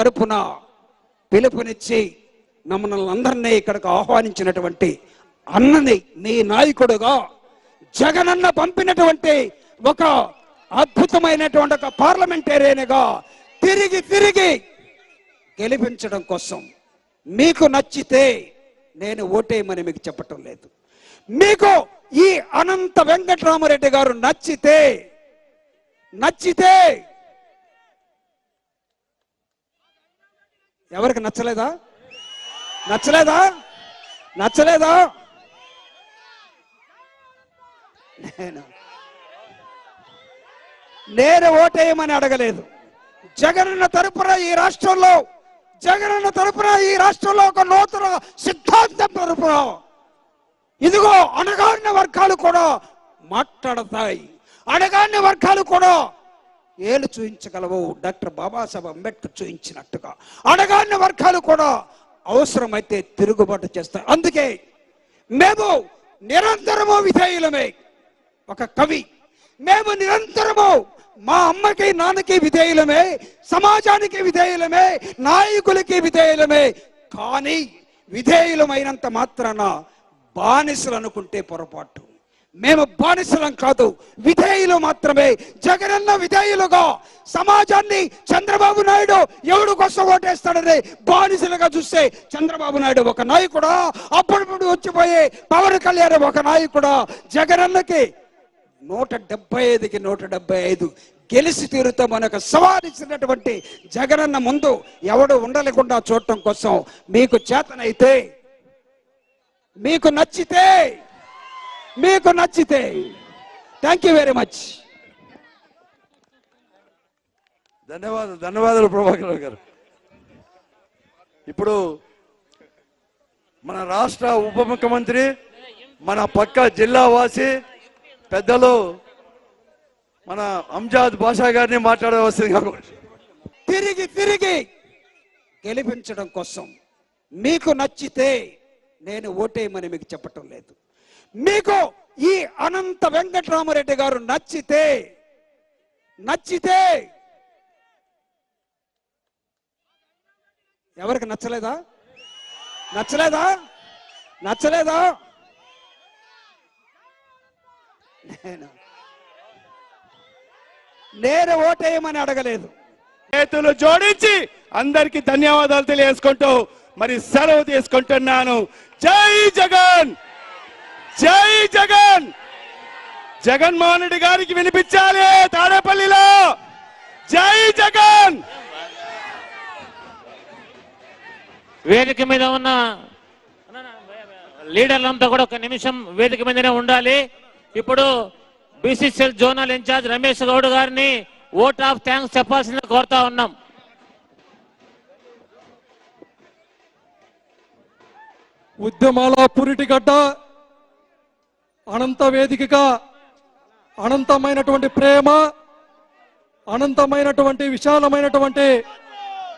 తరపున పిలుపునిచ్చి మమ్మల్ని అందరినీ ఇక్కడికి ఆహ్వానించినటువంటి అన్నని నీ నాయకుడుగా జగనన్న పంపినటువంటి ఒక అద్భుతమైనటువంటి ఒక పార్లమెంటేరియన్గా తిరిగి తిరిగి గెలిపించడం కోసం మీకు నచ్చితే నేను ఓటేయమని మీకు చెప్పటం లేదు. మీకు ఈ అనంత వెంకటరామరెడ్డి గారు నచ్చితే నచ్చితే ఎవరికి నచ్చలేదా? నచ్చలేదా? నచ్చలేదా? నేను. నేను ఓటేయమని అడగలేదు. జగనన్న తరపున ఈ రాష్ట్రంలో జగనన్న తరపున ఈ రాష్ట్రంలో ఒక నూతన సిద్ధాంతం తరపున ఇదిగో అణగారిన వర్గాలు కూడా మాట్లాడతాయి. అణగారిన వర్గాలు కూడా ఏలు చూయించగలవు? డాక్టర్ బాబాసాహెబ్ అంబేద్కర్ చూయించినట్టుగా. అణగారిన వర్గాలు కూడా అవసరమైతే తిరుగుబాటు చేస్తాయి. అందుకే మేము నిరంతరము విధేయులమే. ఒక కవి మేము నిరంతరము మా అమ్మకి నాన్నకి విధేయులమే సమాజానికి విధేయులమే నాయకులకి విధేయులమే. కానీ విధేయులమైనంత మాత్రాన బానిసలు అనుకుంటే పొరపాటు. మేము బానిసలం కాదు. విధేయులు మాత్రమే. జగనన్న విధేయులుగా. సమాజాన్ని చంద్రబాబు నాయుడు ఎవడు కోసం ఓటేస్తాడని బానిసలుగా చూస్తే చంద్రబాబు నాయుడు ఒక నాయకుడా? అప్పుడప్పుడు వచ్చిపోయే పవన్ కళ్యాణ్ ఒక నాయకుడా? జగనన్నకి నూట డెబ్బై ఐదుకి నూట డెబ్బై ఐదు గెలిచి తీరుతో మనకు సవాలిచ్చినటువంటి జగనన్న ముందు ఎవడు ఉండలేకుండా చూడటం కోసం మీకు చేతనైతే మీకు నచ్చితే మీకు నచ్చితే. థ్యాంక్ యూ వెరీ మచ్ ధన్యవాదాలు ధన్యవాదాలు ప్రభాకర్ గారు. ఇప్పుడు మన రాష్ట్ర ఉప ముఖ్యమంత్రి మన పక్క జిల్లా వాసి పెద్దలు మన అంజాద్ బాషా గారిని మాట్లాడవలసింది కాబట్టి తిరిగి తిరిగి గెలిపించడం కోసం మీకు నచ్చితే నేను ఓటేయమని మీకు చెప్పటం లేదు. మీకు ఈ అనంత వెంకటరామరెడ్డి గారు నచ్చితే నచ్చితే ఎవరికి నచ్చలేదా? నచ్చలేదా? నచ్చలేదా? నేను. నేను ఓటేయమని అడగలేదు. చేతులు జోడించి అందరికి ధన్యవాదాలు తెలియజేసుకుంటూ మరి సెలవు తీసుకుంటున్నాను. జై జగన్! జై జగన్! జగన్మోహన్ రెడ్డి గారికి వినిపించాలి తాడేపల్లిలో! జై జగన్! వేదిక మీద ఉన్న లీడర్లంతా కూడా ఒక నిమిషం వేదిక మీదనే ఉండాలి. ఇప్పుడు BCCL zonal incharge Ramesh Goud గారిని ఓట్ ఆఫ్ థ్యాంక్స్ చెప్పాల్సిందిగా కోరుతా ఉన్నాం. ఉద్యమాల పురిటిగడ్డ అనంత వేదికగా అనంతమైనటువంటి ప్రేమ అనంతమైనటువంటి విశాలమైనటువంటి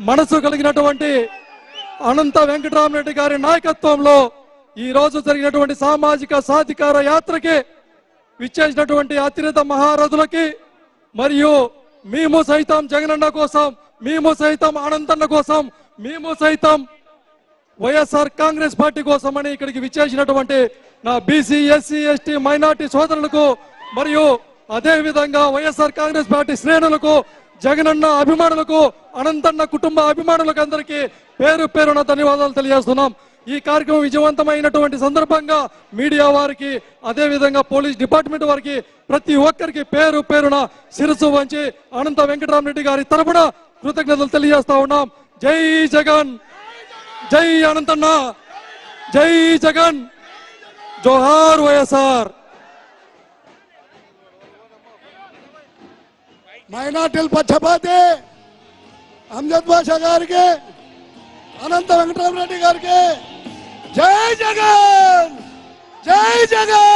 మనసు కలిగినటువంటి అనంత వెంకటరామరెడ్డి గారి నాయకత్వంలో ఈ రోజు జరిగినటువంటి సామాజిక సాధికార యాత్రకి విచ్చేసినటువంటి అతిరథ మహారథులకి మరియు మేము సైతం జగనన్న కోసం మేము సైతం అనంతన్న కోసం మేము సైతం వైఎస్ఆర్ కాంగ్రెస్ పార్టీ కోసమని ఇక్కడికి విచ్చేసినటువంటి నా బీసీ ఎస్సీ ఎస్టీ మైనార్టీ సోదరులకు మరియు అదే విధంగా వైఎస్ఆర్ కాంగ్రెస్ పార్టీ శ్రేణులకు జగనన్న అభిమానులకు అనంతన్న కుటుంబ అభిమానులకు అందరికీ పేరు పేరున ధన్యవాదాలు తెలియజేస్తున్నాం. ఈ కార్యక్రమం విజయవంతమైనటువంటి సందర్భంగా మీడియా వారికి అదేవిధంగా పోలీస్ డిపార్ట్మెంట్ వారికి ప్రతి ఒక్కరికి పేరు పేరున శిరస్సు వంచి అనంత వెంకటరామరెడ్డి గారి తరపున కృతజ్ఞతలు తెలియజేస్తా ఉన్నాం. జై జగన్! జై అనంతన్న జై జగన్ జోహార్ వైఎస్ఆర్ మైనార్టీలు పచ్చపాతి అంజద్ బాషా గారికి అనంత వెంకటరామరెడ్డి గారికి జై జగన్ జై జగన్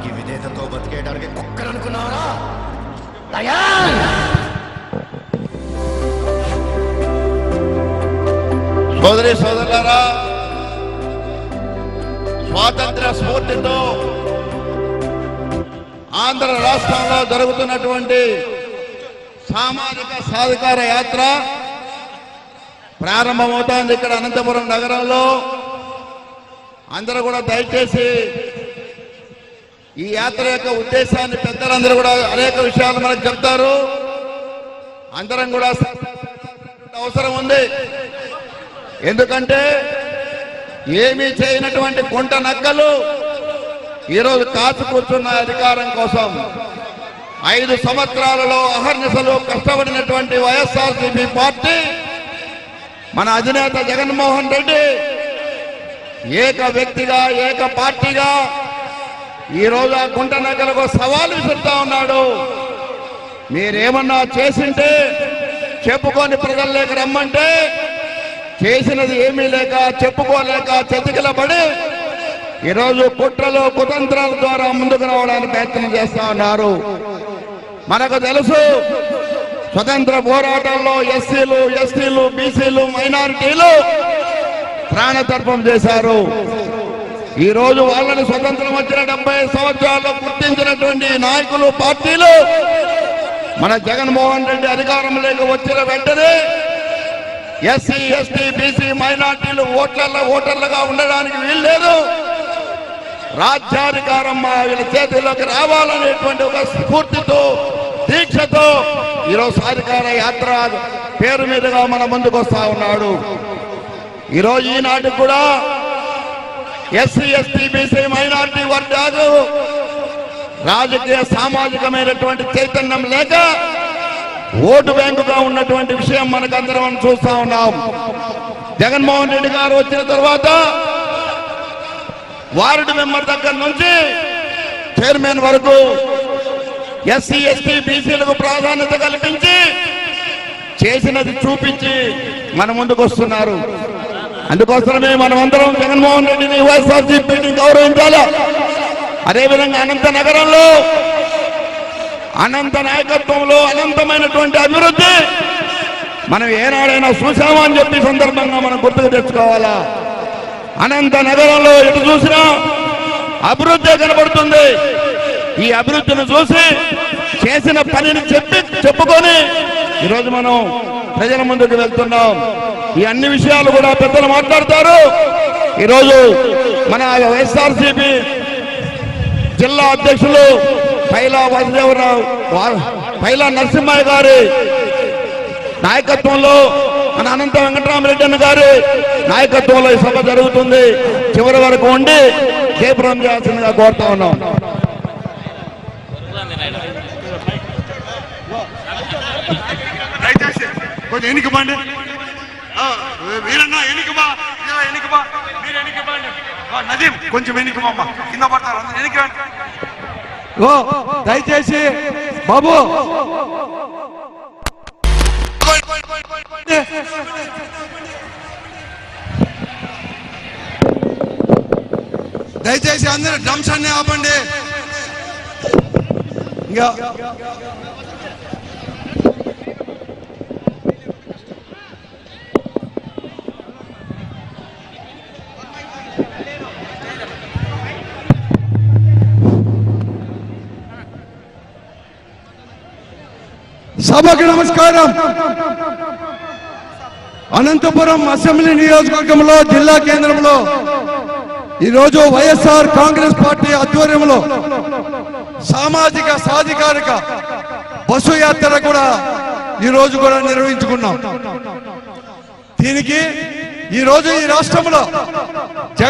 ఉండటానికి విధేయతతో బతికేయడానికి కుక్కలు అనుకున్నారా సోదరి సోదరులారా స్వాతంత్ర స్ఫూర్తితో ఆంధ్ర రాష్ట్రంలో జరుగుతున్నటువంటి సామాజిక సాధికార యాత్ర ప్రారంభమవుతోంది ఇక్కడ అనంతపురం నగరంలో. అందరూ కూడా దయచేసి ఈ యాత్ర యొక్క ఉద్దేశాన్ని పెద్దలందరూ కూడా అనేక విషయాలు మనకు చెప్తారు. అందరం కూడా అవసరం ఉంది. ఎందుకంటే ఏమీ చేయనటువంటి కుంట నక్కలు ఈరోజు కాచు కూర్చున్న అధికారం కోసం ఐదు సంవత్సరాలలో అహర్నిశలు కష్టపడినటువంటి వైఎస్ఆర్సీపీ పార్టీ మన అధినేత జగన్మోహన్ రెడ్డి ఏక వ్యక్తిగా ఏక పార్టీగా ఈ రోజు ఆ గుంట నగలకు సవాలు విసురుతా ఉన్నాడు. మీరేమన్నా చేసింటే చెప్పుకొని ప్రజల్లోకి రమ్మంటే చేసినది ఏమీ లేక చెప్పుకోలేక చతికిలబడి ఈరోజు కుట్రలు కుతంత్రాల ద్వారా ముందుకు రావడానికి ప్రయత్నం చేస్తా ఉన్నారు. మనకు తెలుసు స్వతంత్ర పోరాటంలో ఎస్సీలు ఎస్టీలు బీసీలు మైనారిటీలు ప్రాణతర్పం చేశారు. ఈ రోజు వాళ్ళని స్వతంత్రం వచ్చిన డెబ్బై సంవత్సరాల్లో గుర్తించినటువంటి నాయకులు పార్టీలు మన జగన్మోహన్ రెడ్డి అధికారంలోకి వచ్చిన వెంటనే ఎస్సీ ఎస్టీ బీసీ మైనార్టీలు ఓట్లల్లో ఓటర్లుగా ఉండడానికి వీల్లేదు రాజ్యాధికారం మా వీళ్ళ చేతిలోకి రావాలనేటువంటి ఒక స్ఫూర్తితో దీక్షతో ఈరోజు సాధికార యాత్ర పేరు మీదుగా మన ముందుకు వస్తా ఉన్నాడు. ఈరోజు ఈనాటికి కూడా ఎస్సీ ఎస్టీ బీసీ మైనార్టీ వర్గాలు రాజకీయ సామాజికమైనటువంటి చైతన్యం లేక ఓటు బ్యాంకుగా ఉన్నటువంటి విషయం మనకందరం మనం చూస్తా ఉన్నాం. జగన్మోహన్ రెడ్డి గారు వచ్చిన తర్వాత వార్డు మెంబర్ దగ్గర నుంచి చైర్మన్ వరకు ఎస్సీ ఎస్టీ బీసీలకు ప్రాధాన్యత కల్పించి చేసినది చూపించి మన ముందుకు వస్తున్నారు. అందుకోసమే మనమందరం జగన్మోహన్ రెడ్డిని వైఎస్ఆర్సీపీని గౌరవించాలి? అదేవిధంగా అనంత నగరంలో అనంత నాయకత్వంలో అనంతమైనటువంటి అభివృద్ధి మనం ఏనాడైనా చూసామా అని చెప్పి సందర్భంగా మనం గుర్తుకు తెచ్చుకోవాలా? అనంత నగరంలో ఎటు చూసినా అభివృద్ధి కనబడుతుంది. ఈ అభివృద్ధిని చూసి చేసిన పనిని చెప్పి చెప్పుకొని ఈరోజు మనం ప్రజల ముందుకు వెళ్తున్నాం. ఈ అన్ని విషయాలు కూడా పెద్దలు మాట్లాడతారు. ఈరోజు మన వైఎస్ఆర్సీపీ జిల్లా అధ్యక్షులు పైలా వాసుదేవరావు పైలా నరసింహయ్య గారి నాయకత్వంలో మన అనంత వెంకటరామరెడ్డి అన్న గారి నాయకత్వంలో ఈ సభ జరుగుతుంది. చివరి వరకు ఉండి జయపురం చేయాల్సిందిగా కోరుతా ఉన్నాం. కొంచెం ఎన్నికమండి వీరన్న ఎన్నికమా ఎన్నికమా మీరు ఎన్నికమండి నదీం కొంచెం ఎన్నికమమ్మా కింద పడతారు అందరూ. ఓ దయచేసి బాబు. దయచేసి అందరూ డ్రమ్స్ అన్ని ఆపండి. ఇంకా సభకు నమస్కారం. అనంతపురం అసెంబ్లీ నియోజకవర్గంలో జిల్లా కేంద్రంలో ఈరోజు వైఎస్ఆర్ కాంగ్రెస్ పార్టీ ఆధ్వర్యంలో సామాజిక సాధికారిక బస్సు యాత్ర కూడా ఈ రోజు కూడా నిర్వహించుకున్నాం. దీనికి ఈ రోజు ఈ రాష్ట్రంలో జగన్